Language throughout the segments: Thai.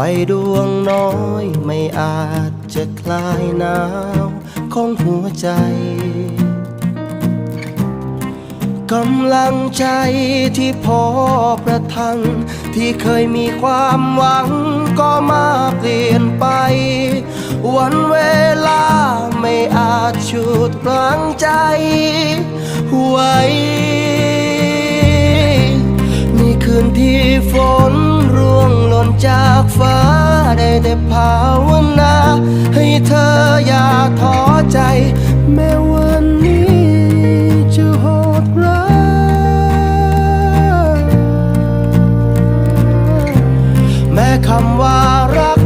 ไฟดวงน้อยไม่อาจจะคลายหนาวของหัวใจ กำลังใจที่พอประทัง ที่เคยมีความหวังก็มาเปลี่ยนไป วันเวลาไม่อาจฉุดกลางใจไว้ในคืนที่ฝน ฟ้าได้แต่ภาวนา ให้เธออย่าท้อใจ แม้วันนี้จะโหดร้ายแม้คำว่ารัก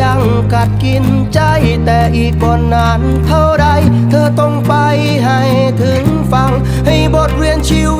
ยังกัดกินใจ แต่อีกก่อนนานเท่าไร เธอต้องไปให้ถึงฟัง ให้บทเรียนชีวิต